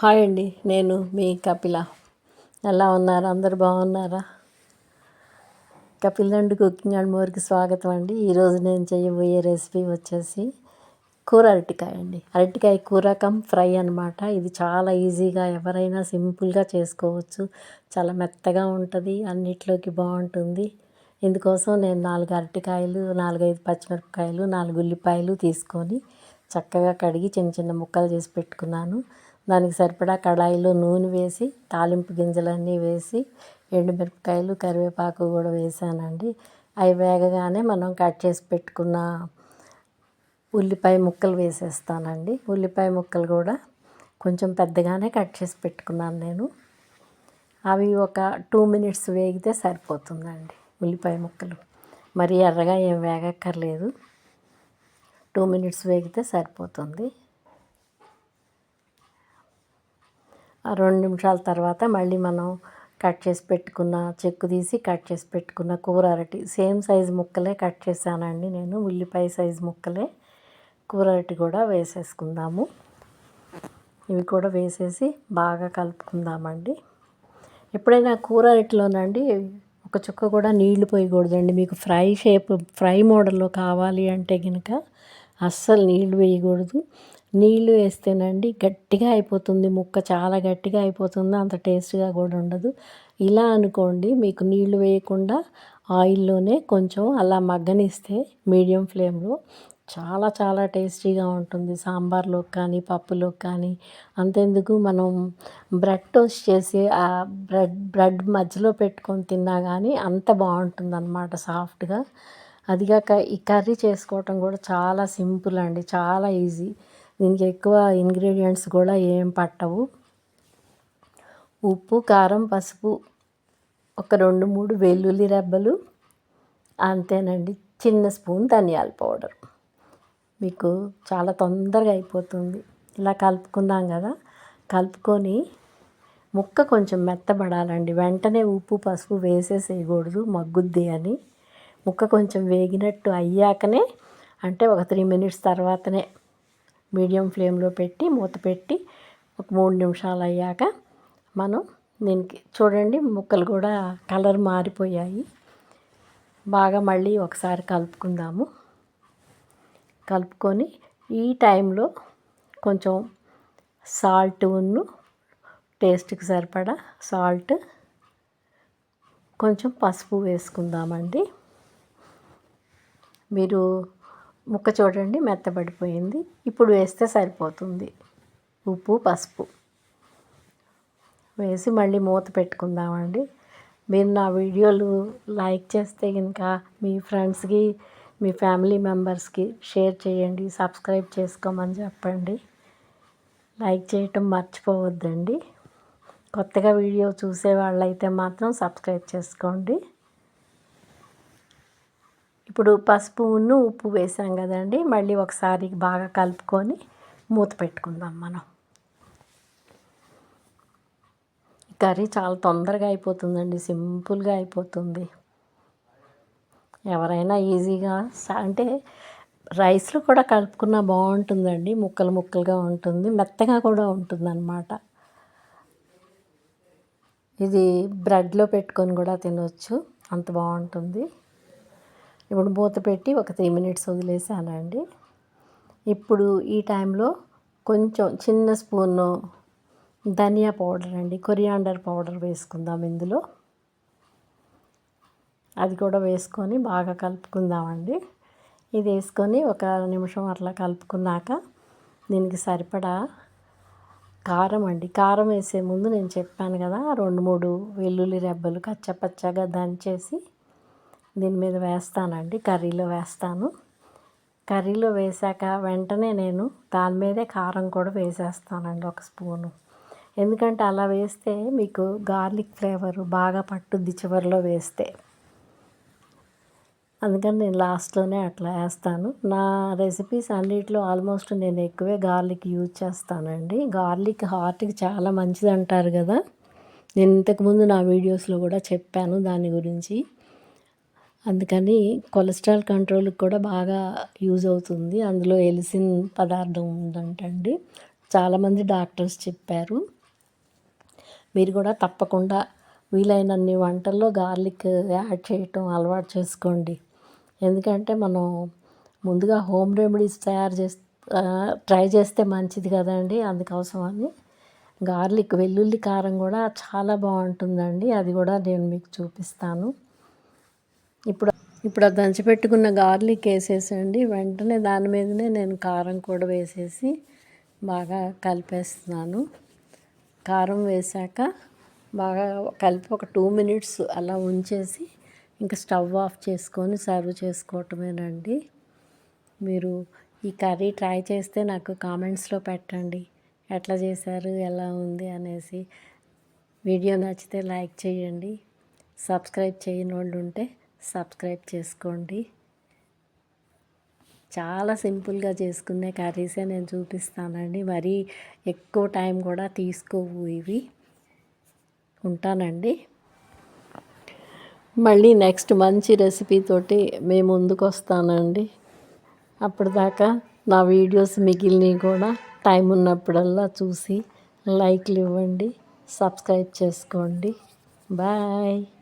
Hi అండి నేను మీ కపిల. ఎలా ఉన్నారు? అందరు బాగున్నారా? కపిల్ అండ్ కుకింగ్ అండ్ మోర్కి స్వాగతం అండి. ఈరోజు నేను చేయబోయే రెసిపీ వచ్చేసి కూర అరటికాయ అండి. అరటికాయ కూర కమ్ ఫ్రై అనమాట ఇది చాలా ఈజీగా ఎవరైనా సింపుల్గా చేసుకోవచ్చు. చాలా మెత్తగా ఉంటుంది అన్నిట్లోకి బాగుంటుంది. ఇందుకోసం నేను నాలుగు అరటికాయలు నాలుగైదు పచ్చిమిరపకాయలు నాలుగు ఉల్లిపాయలు తీసుకొని చక్కగా కడిగి చిన్న చిన్న ముక్కలు చేసి పెట్టుకున్నాను. దానికి సరిపడా కడాయిలో నూనె వేసి తాలింపు గింజలన్నీ వేసి ఎండుమిరపకాయలు కరివేపాకు కూడా వేసానండి. అవి వేగగానే మనం కట్ చేసి పెట్టుకున్న ఉల్లిపాయ ముక్కలు వేసేస్తానండి. ఉల్లిపాయ ముక్కలు కూడా కొంచెం పెద్దగానే కట్ చేసి పెట్టుకున్నాను నేను. అవి ఒక టూ మినిట్స్ వేగితే సరిపోతుందండి ఉల్లిపాయ ముక్కలు. మరి ఎర్రగా ఏం వేగక్కర్లేదు. టూ మినిట్స్ వేగితే సరిపోతుంది ఆ రెండు నిమిషాల తర్వాత మళ్ళీ మనం కట్ చేసి పెట్టుకున్న చెక్కు తీసి కట్ చేసి పెట్టుకున్న కూర అరటి సేమ్ సైజు ముక్కలే కట్ చేశానండి నేను. ఉల్లిపాయ సైజు ముక్కలే కూర అరటి కూడా వేసేసుకుందాము. ఇవి కూడా వేసేసి బాగా కలుపుకుందామండి. ఎప్పుడైనా కూర అరటిలోనండి ఒక చుక్క కూడా నీళ్ళు పోయకూడదండి. మీకు ఫ్రై షేప్ ఫ్రై మోడల్లో కావాలి అంటే కనుక అస్సలు నీళ్ళు వేయకూడదు. నీళ్ళు వేస్తేనండి గట్టిగా అయిపోతుంది ముక్క చాలా గట్టిగా అయిపోతుంది అంత టేస్ట్గా కూడా ఉండదు. ఇలా అనుకోండి మీకు నీళ్ళు వేయకుండా ఆయిల్లోనే కొంచెం అలా మగ్గనిస్తే మీడియం ఫ్లేమ్లో చాలా చాలా టేస్టీగా ఉంటుంది. సాంబార్లో కానీ పప్పులో కానీ. అంతెందుకు మనం బ్రెడ్ టోస్ట్ చేసి ఆ బ్రెడ్ బ్రెడ్ మధ్యలో పెట్టుకొని తిన్నా కానీ అంత బాగుంటుంది అనమాట సాఫ్ట్గా. అదిగాక ఈ కర్రీ చేసుకోవటం కూడా చాలా సింపుల్ అండి చాలా ఈజీ. దీనికి ఎక్కువ ఇంగ్రీడియంట్స్ కూడా ఏం పట్టవు. ఉప్పు కారం పసుపు ఒక రెండు మూడు వెల్లుల్లి రెబ్బలు అంతేనండి. చిన్న స్పూన్ ధనియాల పౌడర్. మీకు చాలా తొందరగా అయిపోతుంది. ఇలా కలుపుకున్నాం కదా. కలుపుకొని ముక్క కొంచెం మెత్తబడాలండి. వెంటనే ఉప్పు పసుపు వేసేసేయకూడదు. మగ్గుద్ది అని. ముక్క కొంచెం వేగినట్టు అయ్యాకనే అంటే ఒక త్రీ మినిట్స్ తర్వాతనే మీడియం ఫ్లేమ్లో పెట్టి మూత పెట్టి ఒక మూడు నిమిషాలు అయ్యాక మనం దీనికి చూడండి ముక్కలు కూడా కలర్ మారిపోయాయి. బాగా మళ్ళీ ఒకసారి కలుపుకుందాము. కలుపుకొని ఈ టైంలో కొంచెం సాల్ట్ ఉన్ను టేస్ట్కి సరిపడా సాల్ట్ కొంచెం పసుపు వేసుకుందామండి. మీరు ముక్క చూడండి మెత్తబడిపోయింది. ఇప్పుడు వేస్తే సరిపోతుంది. ఉప్పు పసుపు. వేసి మళ్ళీ మూత పెట్టుకుందామండి. మీరు నా వీడియోలు లైక్ చేస్తే కనుక మీ ఫ్రెండ్స్కి మీ ఫ్యామిలీ మెంబర్స్కి షేర్ చేయండి సబ్స్క్రైబ్ చేసుకోమని చెప్పండి. లైక్ చేయటం మర్చిపోవద్దండి. కొత్తగా వీడియో చూసే వాళ్ళైతే మాత్రం సబ్స్క్రైబ్ చేసుకోండి. ఇప్పుడు పసుపును ఉప్పు వేసాం కదండి. మళ్ళీ ఒకసారి బాగా కలుపుకొని మూత పెట్టుకుందాం మనం. కర్రీ చాలా తొందరగా అయిపోతుందండి. సింపుల్గా అయిపోతుంది. ఎవరైనా ఈజీగా అంటే రైస్లో కూడా కలుపుకున్న బాగుంటుందండి. ముక్కలు ముక్కలుగా ఉంటుంది. మెత్తగా కూడా ఉంటుంది అన్నమాట ఇది బ్రెడ్లో పెట్టుకొని కూడా తినవచ్చు అంత బాగుంటుంది. ఇప్పుడు మూత పెట్టి ఒక త్రీ మినిట్స్ వదిలేసానండి ఇప్పుడు ఈ టైంలో కొంచెం చిన్న స్పూను ధనియా పౌడర్ అండి కొరియాండర్ పౌడర్ వేసుకుందాం ఇందులో. అది కూడా వేసుకొని బాగా కలుపుకుందామండి. ఇది వేసుకొని ఒక నిమిషం అట్లా కలుపుకున్నాక దీనికి సరిపడా కారం అండి. కారం వేసే ముందు నేను చెప్పాను కదా రెండు మూడు వెల్లుల్లి రెబ్బలు కచ్చపచ్చగా దంచేసి దీని మీద వేస్తానండి కర్రీలో వేస్తాను. కర్రీలో వేసాక వెంటనే నేను దాని మీదే కారం కూడా వేసేస్తానండి ఒక స్పూను. ఎందుకంటే అలా వేస్తే మీకు గార్లిక్ ఫ్లేవర్ బాగా పట్టుద్ది చివరిలో వేస్తే. అందుకని నేను లాస్ట్లోనే అట్లా వేస్తాను. నా రెసిపీస్ అన్నిటిలో ఆల్మోస్ట్ నేను ఎక్కువే గార్లిక్ యూజ్ చేస్తానండి. గార్లిక్ హార్ట్కి చాలా మంచిది అంటారు కదా. నేను ఇంతకుముందు నా వీడియోస్లో కూడా చెప్పాను దాని గురించి. అందుకని కొలెస్ట్రాల్ కంట్రోల్కి కూడా బాగా యూజ్ అవుతుంది. అందులో ఎలిసిన్ పదార్థం ఉందంటండి. చాలామంది డాక్టర్స్ చెప్పారు. మీరు కూడా తప్పకుండా వీలైనన్ని వంటల్లో గార్లిక్ యాడ్ చేయటం అలవాటు చేసుకోండి. ఎందుకంటే మనం ముందుగా హోమ్ రెమెడీస్ తయారు చేస్తే ట్రై చేస్తే మంచిది కదండి. అందుకోసమని గార్లిక్ వెల్లుల్లి కారం కూడా చాలా బాగుంటుందండి. అది కూడా నేను మీకు చూపిస్తాను. ఇప్పుడు ఇప్పుడు ఆ దంచిపెట్టుకున్న గార్లిక్ వేసేసండి వెంటనే దాని మీదనే నేను కారం కూడా వేసేసి బాగా కలిపేస్తున్నాను. కారం వేసాక బాగా కలిపి ఒక టూ మినిట్స్ అలా ఉంచేసి ఇంకా స్టవ్ ఆఫ్ చేసుకొని సర్వ్ చేసుకోవటమేనండి. మీరు ఈ కర్రీ ట్రై చేస్తే నాకు కామెంట్స్లో పెట్టండి. ఎట్లా చేశారు ఎలా ఉంది అనేసి వీడియో నచ్చితే లైక్ చేయండి. సబ్స్క్రైబ్ చేయని వాళ్ళు ఉంటే సబ్స్క్రైబ్ చేసుకోండి. చాలా సింపుల్గా చేసుకునే కర్రీసే నేను చూపిస్తానండి. మరీ ఎక్కువ టైం కూడా తీసుకోవు ఇవి. ఉంటానండి. మళ్ళీ నెక్స్ట్ మంచి రెసిపీతోటి మేము ముందుకు వస్తానండి. అప్పటిదాకా నా వీడియోస్ మిగిలినవి కూడా టైం ఉన్నప్పుడల్లా చూసి లైక్లు ఇవ్వండి. సబ్స్క్రైబ్ చేసుకోండి. బాయ్.